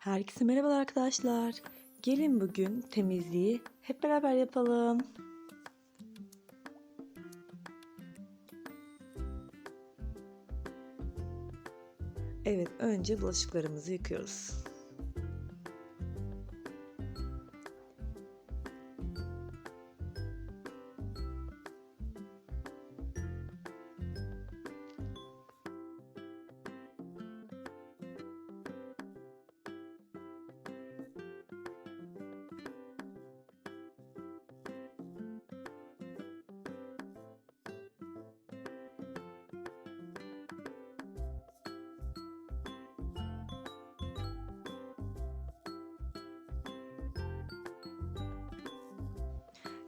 Herkese merhabalar arkadaşlar. Gelin bugün temizliği hep beraber yapalım. Evet, önce bulaşıklarımızı yıkıyoruz.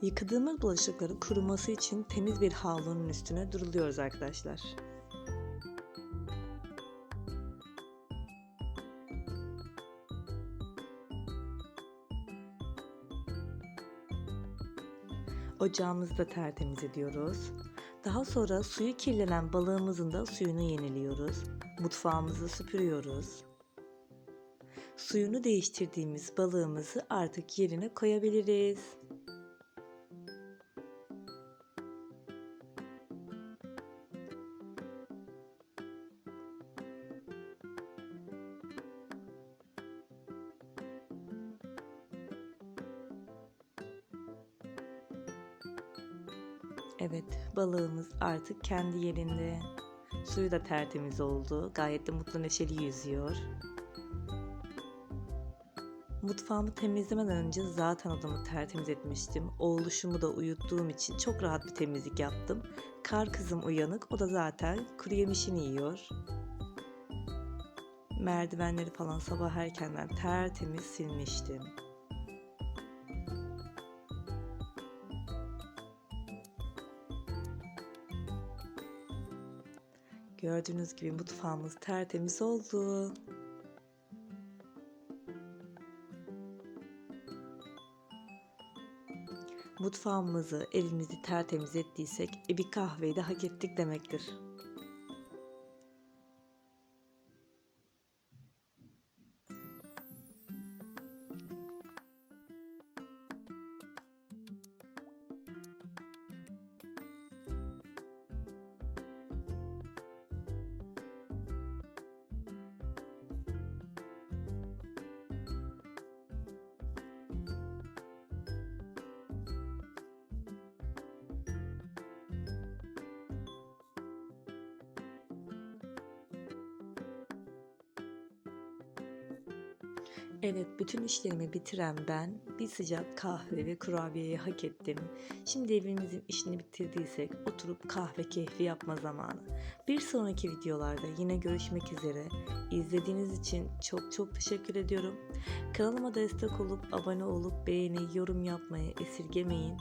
Yıkadığımız bulaşıkların kuruması için temiz bir havlunun üstüne duruluyoruz arkadaşlar. Ocağımızı da tertemiz ediyoruz. Daha sonra suyu kirlenen balığımızın da suyunu yeniliyoruz. Mutfağımızı süpürüyoruz. Suyunu değiştirdiğimiz balığımızı artık yerine koyabiliriz. Evet, balığımız artık kendi yerinde. Suyu da tertemiz oldu. Gayet de mutlu neşeli yüzüyor. Mutfağımı temizlemeden önce zaten odamı tertemiz etmiştim. Oğluşumu da uyuttuğum için çok rahat bir temizlik yaptım. Kar kızım uyanık. O da zaten kuru yemişini yiyor. Merdivenleri falan sabah erkenden tertemiz silmiştim. Gördüğünüz gibi mutfağımız tertemiz oldu. Mutfağımızı, evimizi tertemiz ettiysek e bir kahveyi de hak ettik demektir. Evet, bütün işlerimi bitiren ben bir sıcak kahve ve kurabiyeyi hak ettim. Şimdi evimizin işini bitirdiysek oturup kahve keyfi yapma zamanı. Bir sonraki videolarda yine görüşmek üzere. İzlediğiniz için çok çok teşekkür ediyorum. Kanalıma destek olup abone olup beğeni, yorum yapmayı esirgemeyin.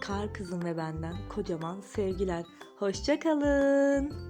Kar kızım ve benden kocaman sevgiler. Hoşçakalın.